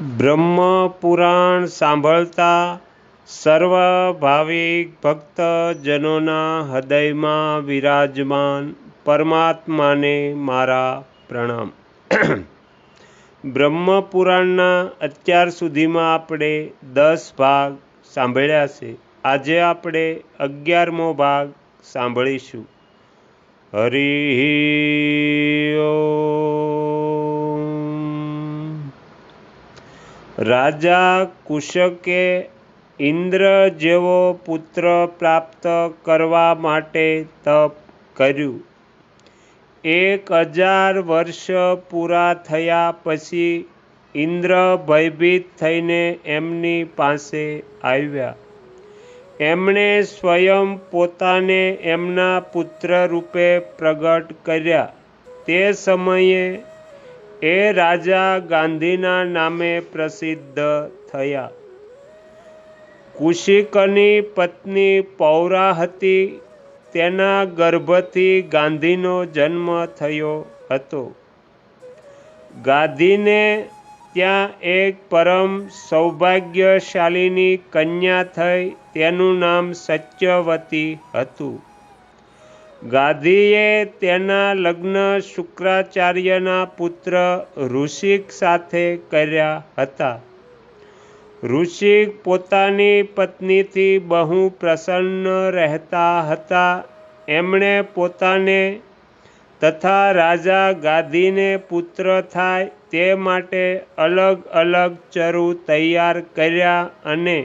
બ્રહ્મ પુરાણ સાંભળતા સર્વ ભાવિક ભક્તજનોના હૃદયમાં વિરાજમાન પરમાત્માને મારા પ્રણામ. બ્રહ્મ પુરાણના અત્યાર સુધીમાં આપણે દસ ભાગ સાંભળ્યા છે. આજે આપણે અગિયારમો ભાગ સાંભળીશું. હરિ રાજા કુશકે ઇન્દ્ર જેવો પુત્ર પ્રાપ્ત કરવા માટે તપ કર્યું. એક હજાર વર્ષ પૂરા થયા પછી ઇન્દ્ર ભયભીત થઈને એમની પાસે આવ્યા. એમણે સ્વયં પોતાને એમના પુત્ર રૂપે પ્રગટ કર્યા. તે સમયે એ રાજા ગાંધીના નામે પ્રસિદ્ધ થયા. કુશિકની પત્ની પૌરા હતી, તેના ગર્ભથી ગાંધીનો જન્મ થયો હતો. ગાંધીને ત્યાં એક પરમ સૌભાગ્યશાળીની કન્યા થઈ, તેનું નામ સત્યવતી હતું. ગાંધીએ તેના લગ્ન શુક્રાચાર્યના પુત્ર ઋષિક સાથે કર્યા હતા. ઋષિક પોતાની પત્નીથી બહુ પ્રસન્ન રહેતા હતા. એમણે પોતાને તથા રાજા ગાંધીને પુત્ર થાય તે માટે અલગ અલગ ચરુ તૈયાર કર્યા અને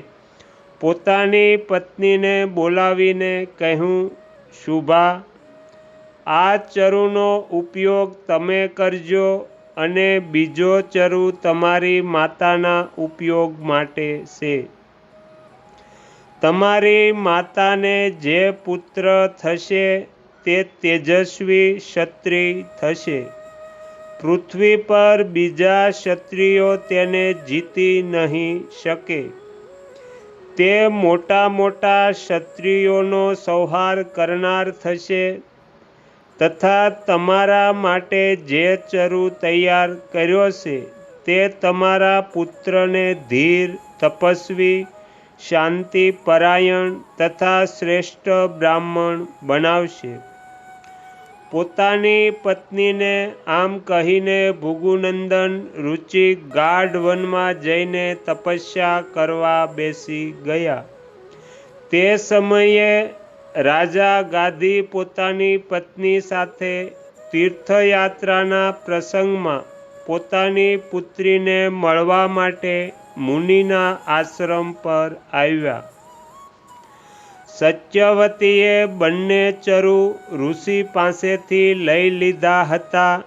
પોતાની પત્નીને બોલાવીને કહ્યું, શુભા આ ચરુનો ઉપયોગ તમે કરજો અને બીજો ચરુ તમારી માતાના ઉપયોગ માટે છે. તમારી માતાને જે પુત્ર થશે તે તેજસ્વી ક્ષત્રિય થશે. પૃથ્વી પર બીજા ક્ષત્રિયો તેને જીતી નહીં શકે. તે મોટા મોટા ક્ષત્રિયોનો સંહાર કરનાર થશે. તથા તમારા માટે જે ચરુ તૈયાર કર્યો છે, તે તમારા પુત્રને ધીર, તપસ્વી શાંતિ પરાયણ તથા શ્રેષ્ઠ બ્રાહ્મણ બનાવશે. પોતાની પત્નીને આમ કહીને ભૃગુનંદન રુચિ ગાઢ વનમાં જઈને તપસ્યા કરવા બેસી ગયા. તે સમયે રાજા ગાદી પોતાની પત્ની સાથે તીર્થયાત્રાના પ્રસંગમાં પોતાની પુત્રીને મળવા માટે મુનિના આશ્રમ પર આવ્યા. સત્યવતીએ બંને ચરુ ઋષિ પાસેથી લઈ લીધા હતા.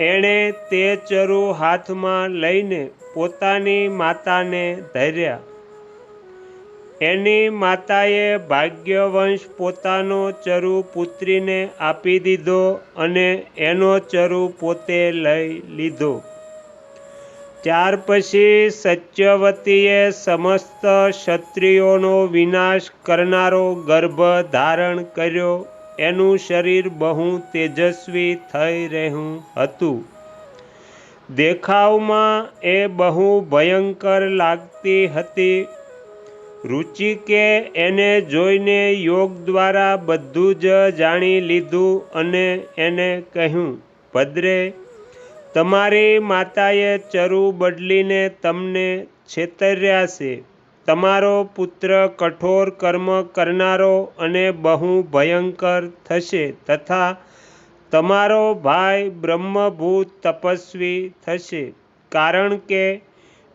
એણે તે ચરુ હાથમાં લઈને પોતાની માતાને ધર્યા. એની માતાએ ભાગ્યવંશ પોતાનો ચરુ પુત્રીને આપી દીધો અને એનો ચરુ પોતે લઈ લીધો. ત્યાર પછી સત્યવતીએ સમસ્ત ક્ષત્રિયોનો વિનાશ કરનારો ગર્ભ ધારણ કર્યો. એનું શરીર બહુ તેજસ્વી થઈ રહ્યું હતું. દેખાવમાં એ બહુ ભયંકર લાગતી હતી રુચિકે એને જોઈને યોગ દ્વારા બધું જ જાણી લીધું અને એને કહ્યું, ભદ્રે, તમારી માતાએ ચરુ બદલીને તમને છેતર્યા છે. તમારો પુત્ર કઠોર કર્મ કરનારો અને બહુ ભયંકર થશે તથા તમારો ભાઈ બ્રહ્મભૂત તપસ્વી થશે. કારણ કે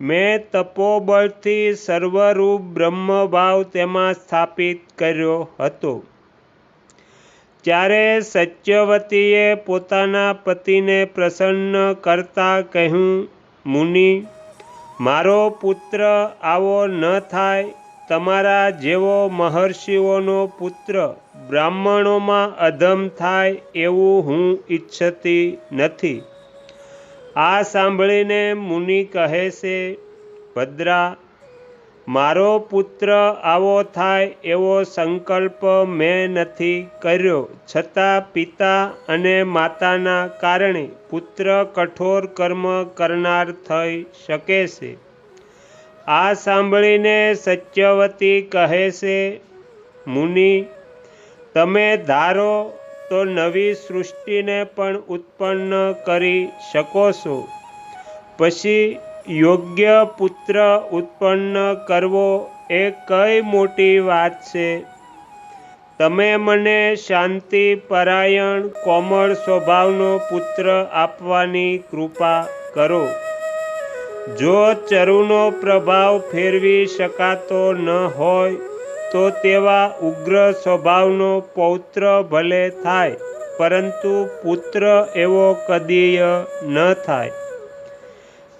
મેં તપોબળથી સર્વરૂપ બ્રહ્મભાવ તેમાં સ્થાપિત કર્યો હતો. ત્યારે સત્યવતીએ પોતાના પતિને પ્રસન્ન કરતા કહ્યું, મુનિ, મારો પુત્ર આવો ન થાય. તમારા જેવો મહર્ષિઓનો પુત્ર બ્રાહ્મણોમાં અધમ થાય એવું હું ઈચ્છતી નથી. આ સાંભળીને મુનિ કહે છે, ભદ્રા, મારો પુત્ર આવો થાય એવો સંકલ્પ મેં નથી કર્યો. છતાં પિતા અને માતાના કારણે પુત્ર કઠોર કર્મ કરનાર થઈ શકે છે. આ સાંભળીને સત્યવતી કહે છે, મુનિ, તમે ધારો તો નવી સૃષ્ટિને પણ ઉત્પન્ન કરી શકો છો. પછી યોગ્ય પુત્ર ઉત્પન્ન કરવો એ કઈ મોટી વાત છે? તમે મને શાંતિ પરાયણ કોમળ સ્વભાવનો પુત્ર આપવાની કૃપા કરો. જો ચરુનો પ્રભાવ ફેરવી શકાતો ન હોય તો તેવા ઉગ્ર સ્વભાવનો પૌત્ર ભલે થાય, પરંતુ પુત્ર એવો કદીય ન થાય.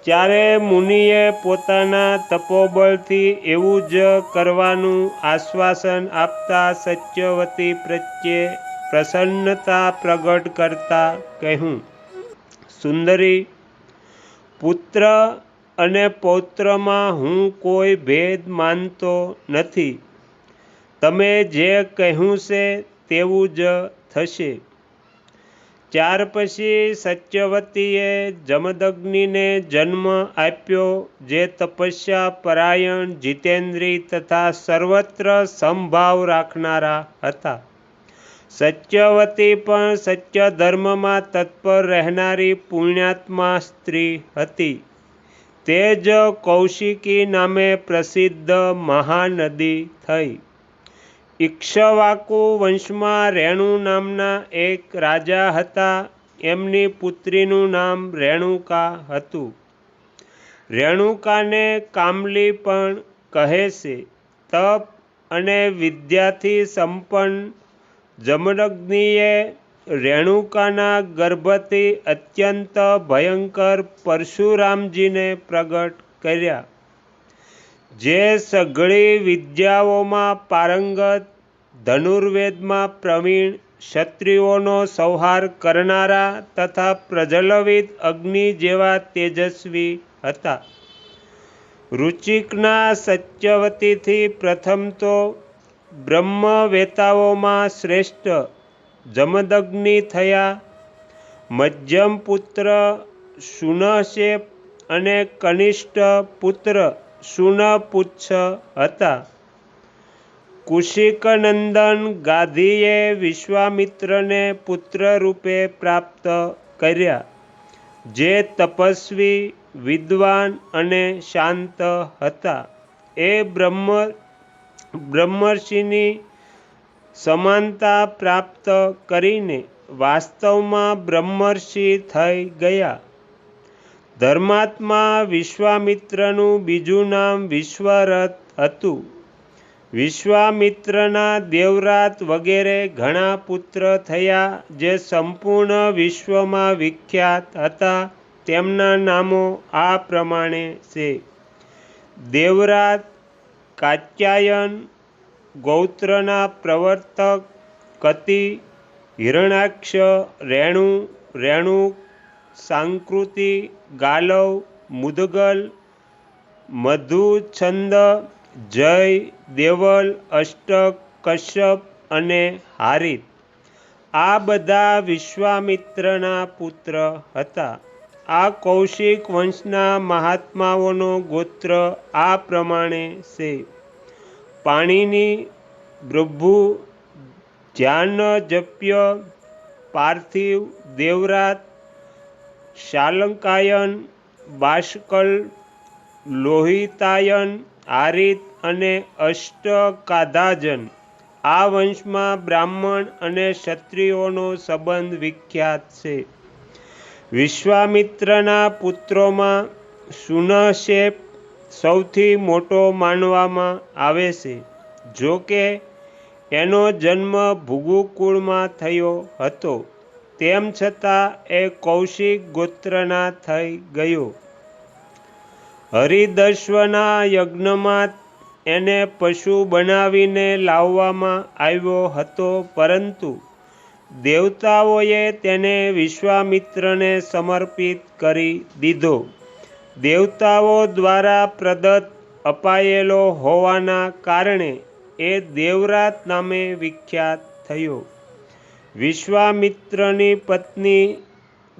ત્યારે મુનિએ પોતાના તપોબળથી એવું જ કરવાનું આશ્વાસન આપતા સત્યવતી પ્રત્યે પ્રસન્નતા પ્રગટ કરતા કહ્યું. સુંદરી, પુત્ર અને પૌત્રમાં હું કોઈ ભેદ માનતો નથી. તમે જે કહ્યું છે તેવું જ થશે. ત્યાર પછી સત્યવતીએ જમદગ્નિને જન્મ આપ્યો, જે તપસ્યા પરાયણ જીતેન્દ્રી તથા સર્વત્ર સંભાવ રાખનારા હતા. સત્યવતી પણ સત્ય ધર્મમાં તત્પર રહેનારી પુણ્યાત્મા સ્ત્રી હતી. તે જ કૌશિકી નામે પ્રસિદ્ધ મહાનદી થઈ. ઇક્ષ્વાકુ વંશમાં રેણુ નામના એક રાજા હતા. એમની પુત્રીનું નામ રેણુકા હતું. રેણુકાને કામલી પણ કહે છે. તપ અને વિદ્યાથી સંપન્ન જમનગ્નિએ રેણુકાના ગર્ભથી અત્યંત ભયંકર પરશુરામજીને પ્રગટ કર્યા. જે સઘળી વિદ્યાઓમાં પારંગત ધનુર્વેદમાં પ્રવીણ ક્ષત્રિયોનો સંહાર કરનારા તથા પ્રજ્વલિત અગ્નિ જેવા તેજસ્વી હતા. રુચિકના સત્યવતીથી પ્રથમ તો બ્રહ્મવેતાઓમાં શ્રેષ્ઠ જમદગ્નિ થયા. મધ્યમ પુત્ર સુનશે અને કનિષ્ઠ પુત્ર સુનપુચ્છ હતા. કુશિકનંદન ગાંધીએ વિશ્વામિત્રને પુત્ર રૂપે પ્રાપ્ત કર્યા, જે તપસ્વી, વિદ્વાન અને શાંત હતા. એ બ્રહ્મ, બ્રહ્મર્ષિની સમાનતા પ્રાપ્ત કરીને વાસ્તવમાં બ્રહ્મર્ષિ થઈ ગયા. ધર્માત્મા વિશ્વામિત્રનું બીજું નામ વિશ્વરથ હતું. વિશ્વામિત્રના દેવરાત વગેરે ઘણા પુત્ર થયા જે સંપૂર્ણ વિશ્વમાં વિખ્યાત હતા. તેમના નામો આ પ્રમાણે છે. દેવરાત કાત્યાયન, ગૌત્રના પ્રવર્તક, કતિ, હિરણાક્ષ, રેણુ, રેણુક સાંકૃતિ, ગાલવ, મુદગલ, મધુછંદ, જય, દેવલ, અષ્ટક, કશ્યપ અને હારિત. આ બધા વિશ્વામિત્રના પુત્ર હતા. આ કૌશિક વંશના મહાત્માઓનો ગોત્ર આ પ્રમાણે છે. પાણીની ભૃભુ, ધ્યાનજપ્ય, પાર્થિવ, દેવરાત શાલંકાયન, બાષ્કલ, લોહિતાયન, આરિત અને અષ્ટકાધાજન. આ વંશમાં બ્રાહ્મણ અને ક્ષત્રિયોનો સંબંધ વિખ્યાત છે. વિશ્વામિત્રના પુત્રોમાં સુનશેપ સૌથી મોટો માનવામાં આવે છે. જો કે એનો જન્મ ભૃગુકુળમાં થયો હતો. તેમ છતાં એ કૌશિક ગોત્રના થઈ ગયો. હરિદશ્વના યજ્ઞમાં એને પશુ બનાવીને લાવવામાં આવ્યો હતો, પરંતુ દેવતાઓએ તેને વિશ્વામિત્રને સમર્પિત કરી દીધો. દેવતાઓ દ્વારા પ્રદત્ત અપાયેલો હોવાના કારણે એ દેવરાત નામે વિખ્યાત થયો. વિશ્વામિત્રની પત્ની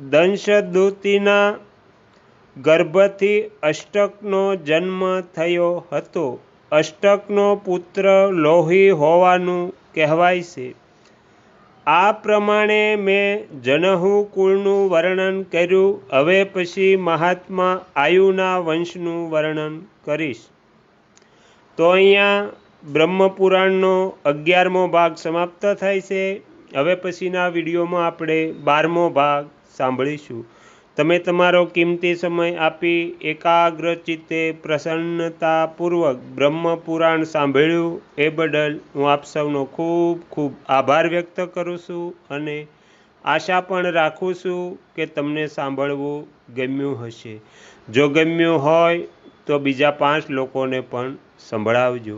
દંશદૂતિના ગર્ભથી અષ્ટકનો જન્મ થયો હતો. અષ્ટકનો પુત્ર લોહી હોવાનું કહેવાય છે. આ પ્રમાણે મેં જનહુ કુળનું વર્ણન કર્યું. હવે પછી મહાત્મા આયુના વંશનું વર્ણન કરીશ. તો અહીંયા બ્રહ્મપુરાણનો અગિયારમો ભાગ સમાપ્ત થાય છે. હવે પછીના વિડીયોમાં આપણે બારમો ભાગ સાંભળીશું. તમે તમારો કિંમતી સમય આપી એકાગ્ર ચિત્તે પ્રસન્નતાપૂર્વક બ્રહ્મપુરાણ સાંભળ્યું એ બદલ હું આપ સૌનો ખૂબ ખૂબ આભાર વ્યક્ત કરું છું અને આશા પણ રાખું છું કે તમને સાંભળવું ગમ્યું હશે. જો ગમ્યું હોય તો બીજા પાંચ લોકોને પણ સંભળાવજો.